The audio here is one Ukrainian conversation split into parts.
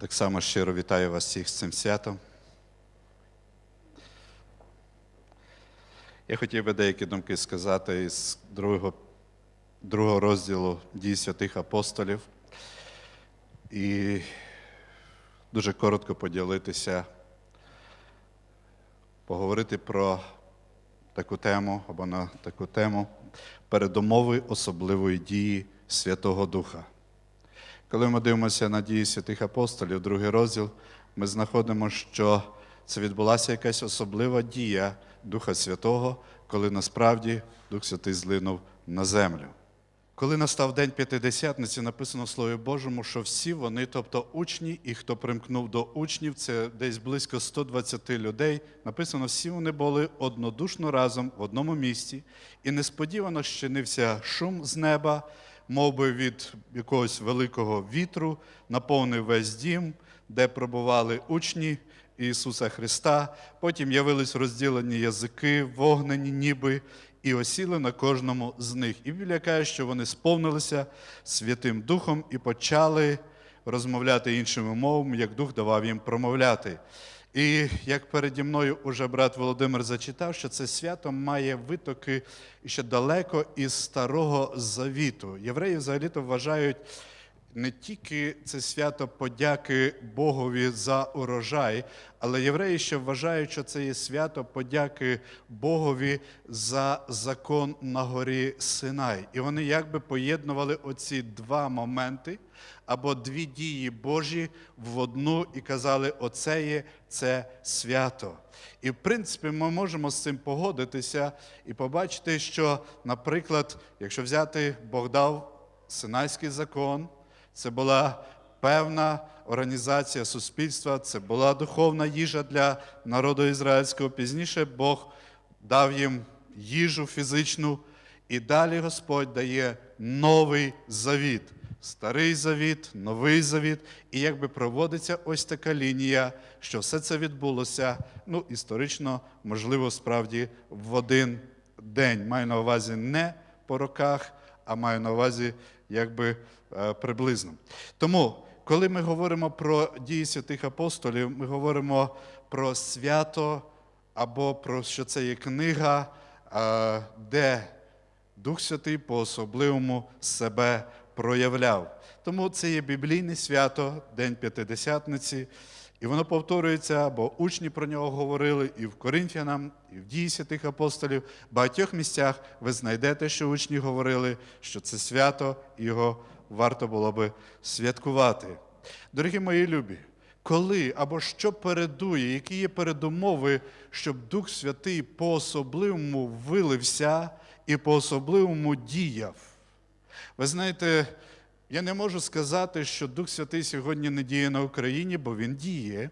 Так само щиро вітаю вас всіх з цим святом. Я хотів би деякі думки сказати із другого, другого розділу дій святих апостолів і дуже коротко поділитися, поговорити про таку тему або на таку тему передумови особливої дії Святого Духа. Коли ми дивимося на дії святих апостолів, другий розділ, ми знаходимо, що це відбулася якась особлива дія Духа Святого, коли насправді Дух Святий злинув на землю. Коли настав день П'ятидесятниці, написано в Слові Божому, що всі вони, тобто учні, і хто примкнув до учнів, це десь близько 120 людей. Написано, всі вони були однодушно разом в одному місці, і несподівано щинився шум з неба, мов би від якогось великого вітру, наповнив весь дім, де пробували учні Ісуса Христа. Потім явились розділені язики, вогнені ніби, і осіли на кожному з них. І Біблія каже, що вони сповнилися Святим Духом і почали розмовляти іншими мовами, як Дух давав їм промовляти. І як переді мною уже брат Володимир зачитав, що це свято має витоки ще далеко із Старого Завіту. Євреї взагалі-то вважають не тільки це свято подяки Богові за урожай, але євреї ще вважають, що це є свято подяки Богові за закон на горі Синай. І вони якби поєднували оці два моменти або дві дії Божі в одну і казали, оце є це свято. І в принципі ми можемо з цим погодитися і побачити, що, наприклад, якщо взяти Бог дав Синайський закон. Це була певна організація суспільства, це була духовна їжа для народу ізраїльського. Пізніше Бог дав їм їжу фізичну, і далі Господь дає новий завіт. Старий завіт, новий завіт, і якби проводиться ось така лінія, що все це відбулося, ну, історично, можливо, справді в один день. Маю на увазі не по роках, а маю на увазі якби е, приблизно. Тому, коли ми говоримо про дії святих апостолів, ми говоримо про свято або про що це є книга, е, де Дух Святий по-особливому себе проявляв. Тому це є біблійне свято, День П'ятидесятниці. І воно повторюється, бо учні про нього говорили і в Коринфянам, і в дії святих апостолів. В багатьох місцях ви знайдете, що учні говорили, що це свято, його варто було би святкувати. Дорогі мої любі, коли або що передує, які є передумови, щоб Дух Святий по-особливому вилився і по-особливому діяв. Ви знаєте, я не можу сказати, що Дух Святий сьогодні не діє на Україні, бо Він діє.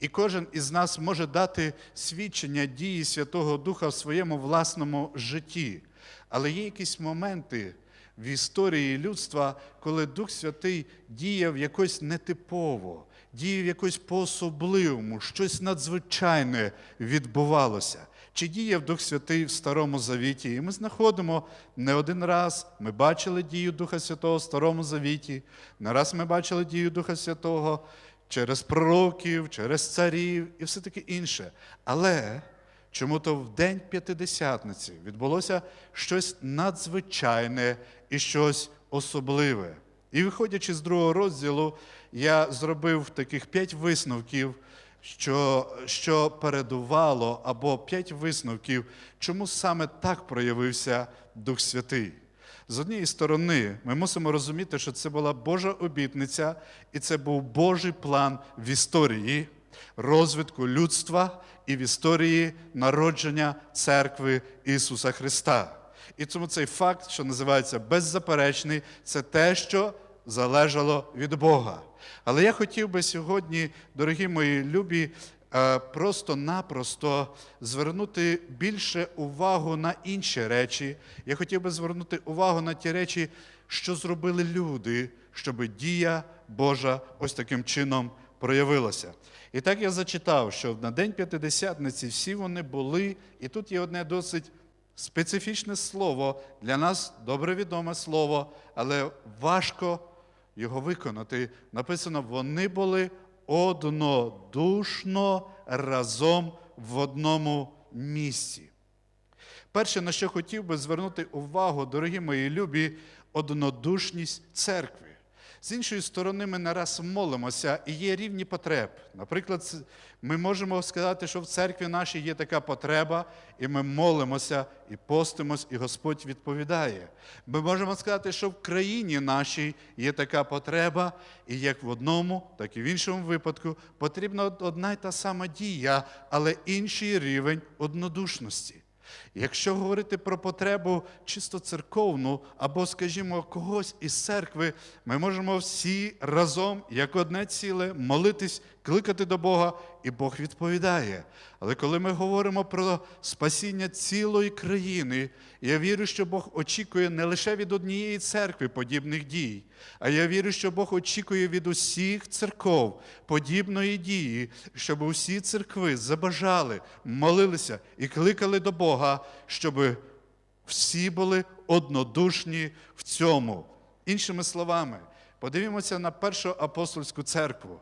І кожен із нас може дати свідчення дії Святого Духа в своєму власному житті. Але є якісь моменти в історії людства, коли Дух Святий діяв якось нетипово, діяв якось по-особливому, щось надзвичайне відбувалося. Чи діяв Дух Святий в Старому Завіті? І ми знаходимо не один раз, ми бачили дію Духа Святого в Старому Завіті, не раз ми бачили дію Духа Святого через пророків, через царів і все таке інше. Але чому-то в день П'ятидесятниці відбулося щось надзвичайне і щось особливе. І виходячи з другого розділу, я зробив таких п'ять висновків, що, що передувало, або п'ять висновків, чому саме так проявився Дух Святий. З однієї сторони, ми мусимо розуміти, що це була Божа обітниця, і це був Божий план в історії розвитку людства і в історії народження церкви Ісуса Христа. І тому цей факт, що називається беззаперечний, це те, що залежало від Бога. Але я хотів би сьогодні, дорогі мої любі, е, просто-напросто звернути більше увагу на інші речі. Я хотів би звернути увагу на ті речі, що зробили люди, щоб дія Божа ось таким чином проявилася. І так я зачитав, що на День П'ятидесятниці всі вони були, і тут є одне досить специфічне слово, для нас добре відоме слово, але важко його виконати. Написано, вони були однодушно разом в одному місці. Перше, на що хотів би звернути увагу, дорогі мої любі, однодушність церкви. З іншої сторони, ми не раз молимося і є рівні потреб. Наприклад, ми можемо сказати, що в церкві нашій є така потреба, і ми молимося, і постимось, і Господь відповідає. Ми можемо сказати, що в країні нашій є така потреба, і як в одному, так і в іншому випадку потрібна одна й та сама дія, але інший рівень однодушності. Якщо говорити про потребу чисто церковну або, скажімо, когось із церкви, ми можемо всі разом, як одне ціле, молитись, кликати до Бога, і Бог відповідає. Але коли ми говоримо про спасіння цілої країни, я вірю, що Бог очікує не лише від однієї церкви подібних дій, а я вірю, що Бог очікує від усіх церков подібної дії, щоб усі церкви забажали, молилися і кликали до Бога, щоб всі були однодушні в цьому. Іншими словами, подивімося на першу апостольську церкву.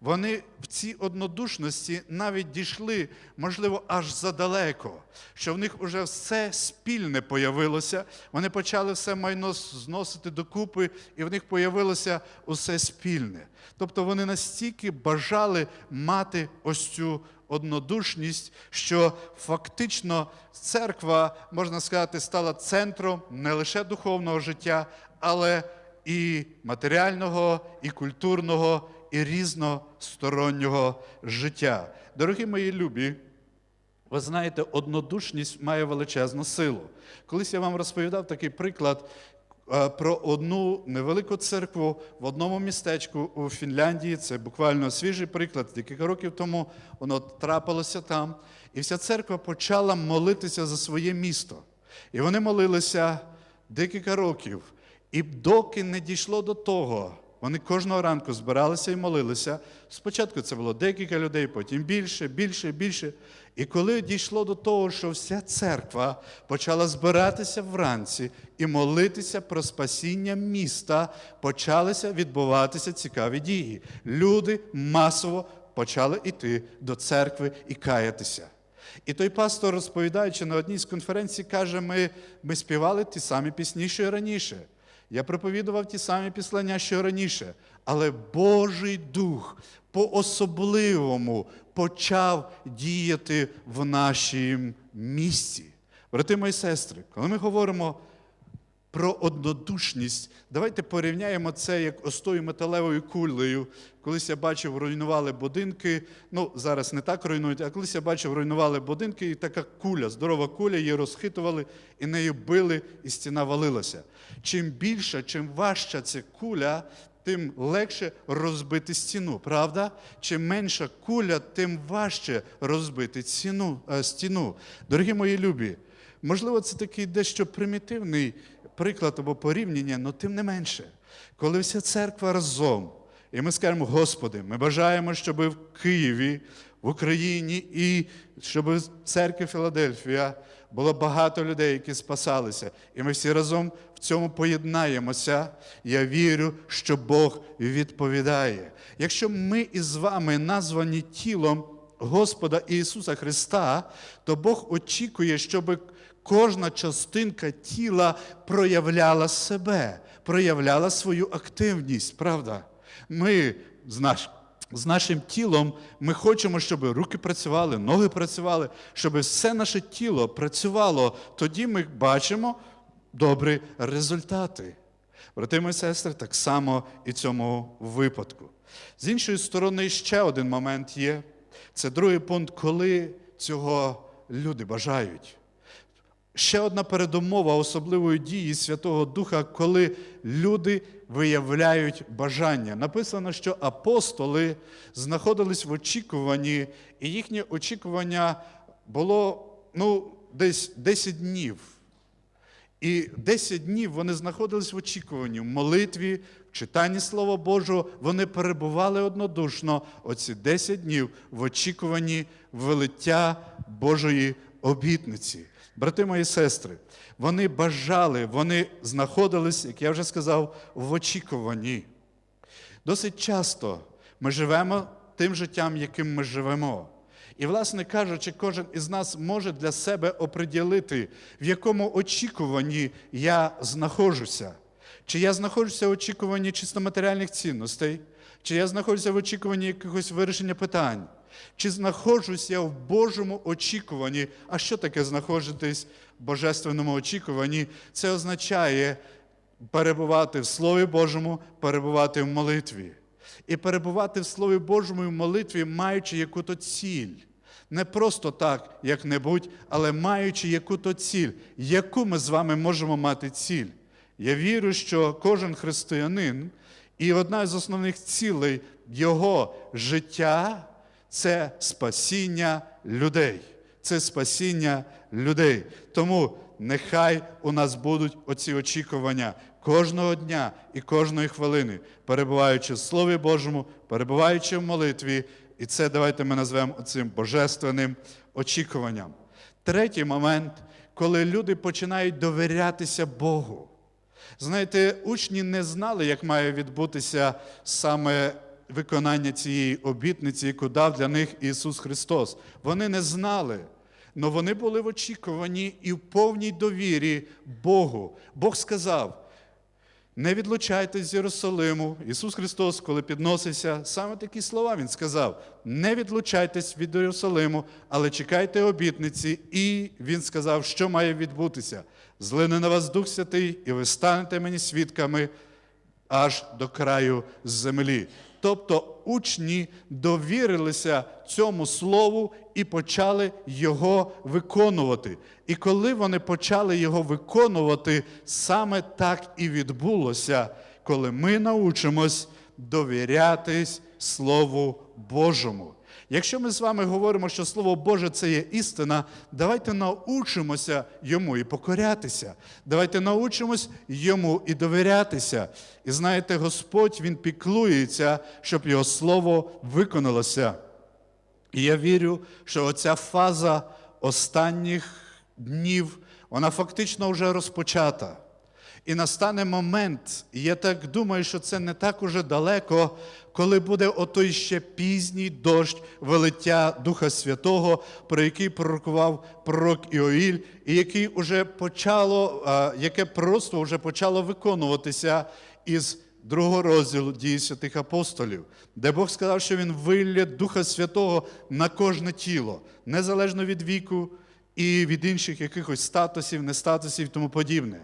Вони в цій однодушності навіть дійшли, можливо, аж задалеко, що в них вже все спільне появилося. Вони почали все майно зносити докупи, і в них появилося усе спільне. Тобто вони настільки бажали мати ось цю однодушність, що фактично церква, можна сказати, стала центром не лише духовного життя, але і матеріального, і культурного, і різностороннього життя. Дорогі мої любі, ви знаєте, однодушність має величезну силу. Колись я вам розповідав такий приклад е, про одну невелику церкву в одному містечку у Фінляндії. Це буквально свіжий приклад. Декілька років тому воно трапилося там. І вся церква почала молитися за своє місто. І вони молилися декілька років. І доки не дійшло до того, вони кожного ранку збиралися і молилися. Спочатку це було декілька людей, потім більше, більше, більше. І коли дійшло до того, що вся церква почала збиратися вранці і молитися про спасіння міста, почалися відбуватися цікаві дії. Люди масово почали йти до церкви і каятися. І той пастор, розповідаючи на одній з конференцій, каже: ми, ми співали ті самі пісні, що й раніше. Я проповідував ті самі післання, що раніше, але Божий Дух по-особливому почав діяти в нашім місті. Брати мої сестри, коли ми говоримо про однодушність, давайте порівняємо це як ось тою металевою кулею. Колись я бачив, руйнували будинки. Ну, зараз не так руйнують, а колись я бачив, руйнували будинки, і така куля, здорова куля, її розхитували і нею били, і стіна валилася. Чим більша, чим важча ця куля, тим легше розбити стіну, правда? Чим менша куля, тим важче розбити ціну, е, стіну. Дорогі мої любі, можливо, це такий дещо примітивний приклад або порівняння, але тим не менше, коли вся церква разом, і ми скажемо, Господи, ми бажаємо, щоб в Києві, в Україні і щоб в церкві Філадельфія було багато людей, які спасалися. І ми всі разом в цьому поєднаємося. Я вірю, що Бог відповідає. Якщо ми із вами названі тілом Господа Ісуса Христа, то Бог очікує, щоб кожна частинка тіла проявляла себе, проявляла свою активність, правда? Ми з наш, з нашим тілом ми хочемо, щоб руки працювали, ноги працювали, щоб все наше тіло працювало. Тоді ми бачимо добрі результати. Брати мої сестри, так само і в цьому випадку. З іншої сторони, ще один момент є. Це другий пункт, коли цього люди бажають. Ще одна передумова особливої дії Святого Духа, коли люди виявляють бажання. Написано, що апостоли знаходились в очікуванні, і їхнє очікування було ну, десь 10 днів. І 10 днів вони знаходились в очікуванні, в молитві, в читанні Слова Божого. Вони перебували однодушно оці 10 днів в очікуванні велиття Божої обітниці. Брати мої сестри, вони бажали, вони знаходились, як я вже сказав, в очікуванні. Досить часто ми живемо тим життям, яким ми живемо. І, власне кажучи, кожен із нас може для себе оприділити, в якому очікуванні я знаходжуся. Чи я знаходжуся в очікуванні чисто матеріальних цінностей, чи я знаходжуся в очікуванні якогось вирішення питань, чи знаходжусь я в Божому очікуванні. А що таке знаходитись в божественному очікуванні? Це означає перебувати в Слові Божому, перебувати в молитві. І перебувати в Слові Божому і в молитві, маючи яку-то ціль. Не просто так, як-небудь, але маючи яку-то ціль. Яку ми з вами можемо мати ціль? Я вірю, що кожен християнин, і одна з основних цілей його життя це спасіння людей. Це спасіння людей. Тому нехай у нас будуть оці очікування кожного дня і кожної хвилини, перебуваючи в Слові Божому, перебуваючи в молитві, і це давайте ми назвемо цим божественним очікуванням. Третій момент, коли люди починають довірятися Богу. Знаєте, учні не знали, як має відбутися саме виконання цієї обітниці, яку дав для них Ісус Христос. Вони не знали. але вони були в очікуванні і в повній довірі Богу. Бог сказав: не відлучайтесь з Єрусалиму. Ісус Христос, коли підносився, саме такі слова Він сказав: не відлучайтесь від Єрусалиму, але чекайте обітниці. І Він сказав, що має відбутися. Злине на вас Дух Святий, і ви станете мені свідками аж до краю землі. Тобто учні довірилися цьому слову і почали його виконувати. І коли вони почали його виконувати, саме так і відбулося, коли ми научимось довірятись Слову Божому. Якщо ми з вами говоримо, що Слово Боже це є істина, давайте научимося йому і покорятися. Давайте научимось йому і довірятися. І знаєте, Господь Він піклується, щоб його слово виконалося. І я вірю, що оця фаза останніх днів, вона фактично вже розпочата. І настане момент, і я так думаю, що це не так уже далеко, коли буде отой ще пізній дощ велиття Духа Святого, про який пророкував пророк Іоїль, і який уже почало, яке просто вже почало виконуватися із другого розділу дії святих апостолів, де Бог сказав, що Він вилє Духа Святого на кожне тіло, незалежно від віку і від інших якихось статусів, нестатусів і тому подібне.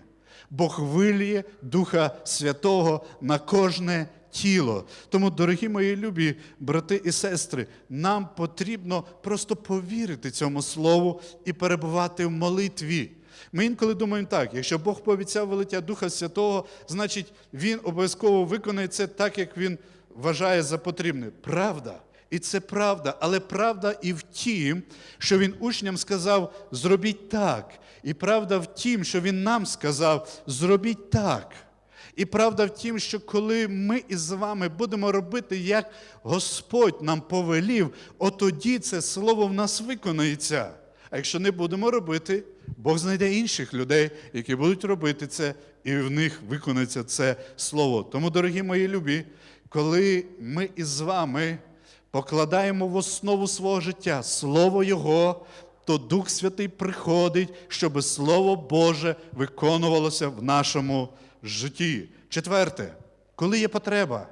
Бог виліє Духа Святого на кожне тіло. Тому, дорогі мої любі брати і сестри, нам потрібно просто повірити цьому слову і перебувати в молитві. Ми інколи думаємо так: якщо Бог пообіцяв вилиття Духа Святого, значить Він обов'язково виконає це так, як він вважає за потрібне. Правда. І це правда, але правда і в тім, що він учням сказав, зробіть так. І правда в тім, що він нам сказав, зробіть так. І правда в тім, що коли ми із вами будемо робити, як Господь нам повелів, отоді це слово в нас виконається. А якщо не будемо робити, Бог знайде інших людей, які будуть робити це, і в них виконається це слово. Тому, дорогі мої любі, коли ми із вами покладаємо в основу свого життя Слово Його, то Дух Святий приходить, щоб Слово Боже виконувалося в нашому житті. Четверте, коли є потреба,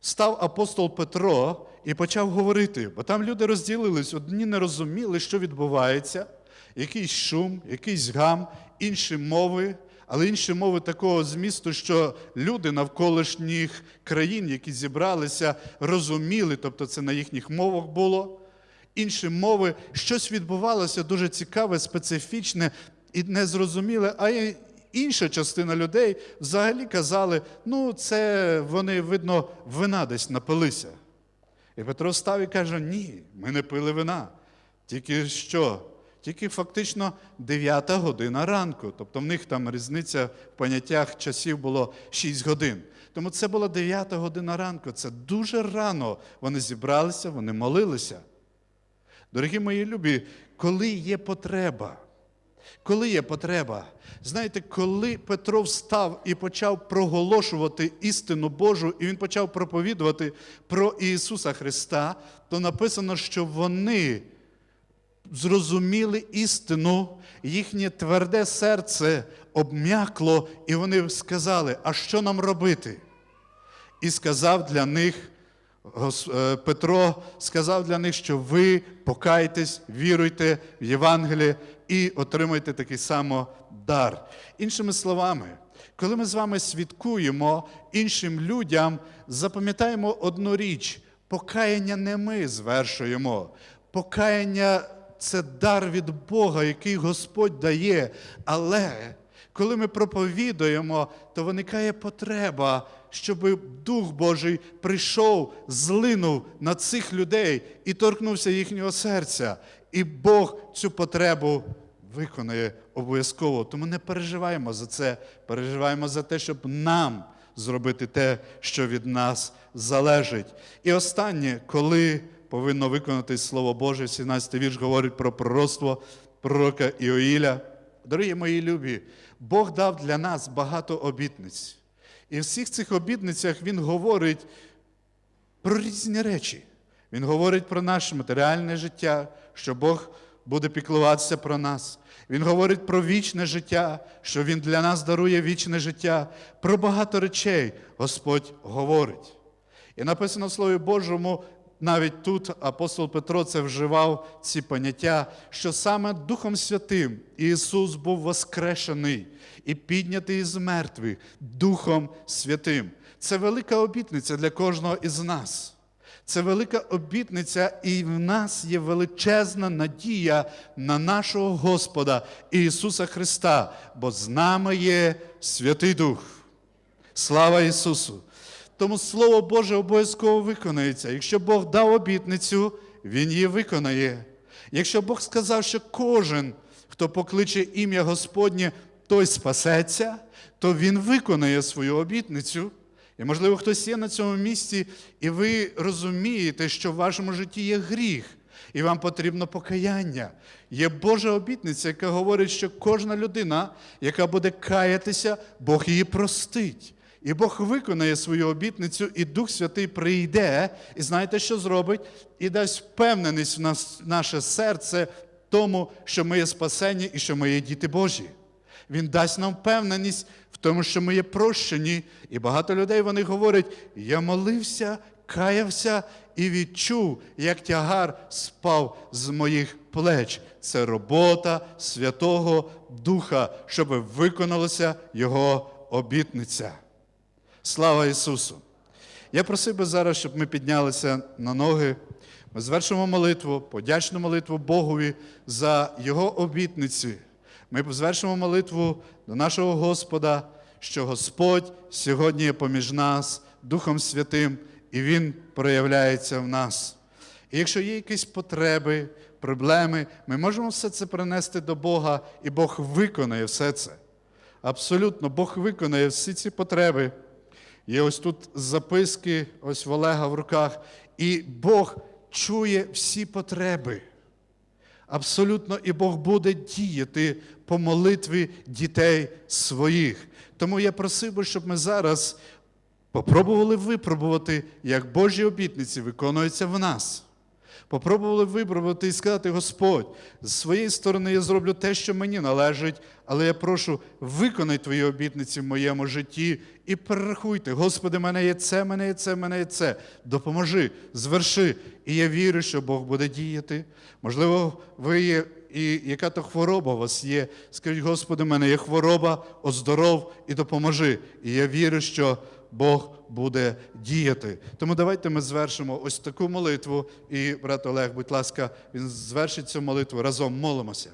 став апостол Петро і почав говорити, бо там люди розділились, одні не розуміли, що відбувається, якийсь шум, якийсь гам, інші мови. Але інші мови такого змісту, що люди навколишніх країн, які зібралися, розуміли, тобто це на їхніх мовах було. Інші мови, щось відбувалося дуже цікаве, специфічне і незрозуміле. А інша частина людей взагалі казали, ну, це вони, видно, вина десь напилися. І Петро став і каже: ні, ми не пили вина. Тільки що? Тільки фактично 9 година ранку. Тобто в них там різниця в поняттях часів було 6 годин. Тому це була 9 година ранку. Це дуже рано. Вони зібралися, вони молилися. Дорогі мої любі, коли є потреба, Коли є потреба, знаєте, коли Петро встав і почав проголошувати істину Божу, і він почав проповідувати про Ісуса Христа, то написано, що вони зрозуміли істину, їхнє тверде серце обм'якло, і вони сказали: а що нам робити? І сказав для них, Петро сказав для них, що ви покайтесь, віруйте в Євангеліє і отримайте такий само дар. Іншими словами, коли ми з вами свідкуємо іншим людям, запам'ятаємо одну річ: покаяння не ми звершуємо. Покаяння це дар від Бога, який Господь дає. Але коли ми проповідуємо, то виникає потреба, щоб Дух Божий прийшов, злинув на цих людей і торкнувся їхнього серця. І Бог цю потребу виконає обов'язково. Тому не переживаємо за це, переживаємо за те, щоб нам зробити те, що від нас залежить. І останнє, коли повинно виконати Слово Боже, 17 вірш говорить про пророцтво пророка Іоїля. Дорогі мої любі, Бог дав для нас багато обітниць. І в всіх цих обітницях Він говорить про різні речі. Він говорить про наше матеріальне життя, що Бог буде піклуватися про нас. Він говорить про вічне життя, що Він для нас дарує вічне життя. Про багато речей Господь говорить. І написано в Слові Божому, навіть тут апостол Петро це вживав ці поняття, що саме Духом Святим Ісус був воскрешений і піднятий із мертвих Духом Святим. Це велика обітниця для кожного із нас. Це велика обітниця, і в нас є величезна надія на нашого Господа Ісуса Христа, бо з нами є Святий Дух. Слава Ісусу! Тому Слово Боже обов'язково виконається. Якщо Бог дав обітницю, Він її виконає. Якщо Бог сказав, що кожен, хто покличе ім'я Господнє, той спасеться, то Він виконає свою обітницю. І, можливо, хтось є на цьому місці, і ви розумієте, що в вашому житті є гріх, і вам потрібно покаяння. Є Божа обітниця, яка говорить, що кожна людина, яка буде каятися, Бог її простить. І Бог виконає свою обітницю, і Дух Святий прийде, і знаєте, що зробить? І дасть впевненість в нас, наше серце тому, що ми є спасені і що ми є діти Божі. Він дасть нам впевненість в тому, що ми є прощені. І багато людей вони говорять: я молився, каявся і відчув, як тягар спав з моїх плеч. Це робота Святого Духа, щоб виконалася Його обітниця. Слава Ісусу! Я просив би зараз, щоб ми піднялися на ноги. Ми звершимо молитву, подячну молитву Богові за Його обітниці. Ми звершимо молитву до нашого Господа, що Господь сьогодні є поміж нас Духом Святим, і Він проявляється в нас. І якщо є якісь потреби, проблеми, ми можемо все це принести до Бога, і Бог виконає все це. Абсолютно, Бог виконає всі ці потреби. Є ось тут записки, ось в Олега в руках, і Бог чує всі потреби. Абсолютно, і Бог буде діяти по молитві дітей своїх. Тому я просив би, щоб ми зараз попробували випробувати, як Божі обітниці виконуються в нас. Попробували випробувати і сказати, Господь, з своєї сторони я зроблю те, що мені належить, але я прошу, виконай твої обітниці в моєму житті і перерахуйте, Господи, мене є це, мене є це, мене є це. Допоможи, зверши. І я вірю, що Бог буде діяти. Можливо, ви є, і яка то хвороба у вас є. Скажіть, Господи, в мене є хвороба, оздоров і допоможи. І я вірю, що Бог буде діяти. Тому давайте ми звершимо ось таку молитву. І брат Олег, будь ласка, він звершить цю молитву разом молимося.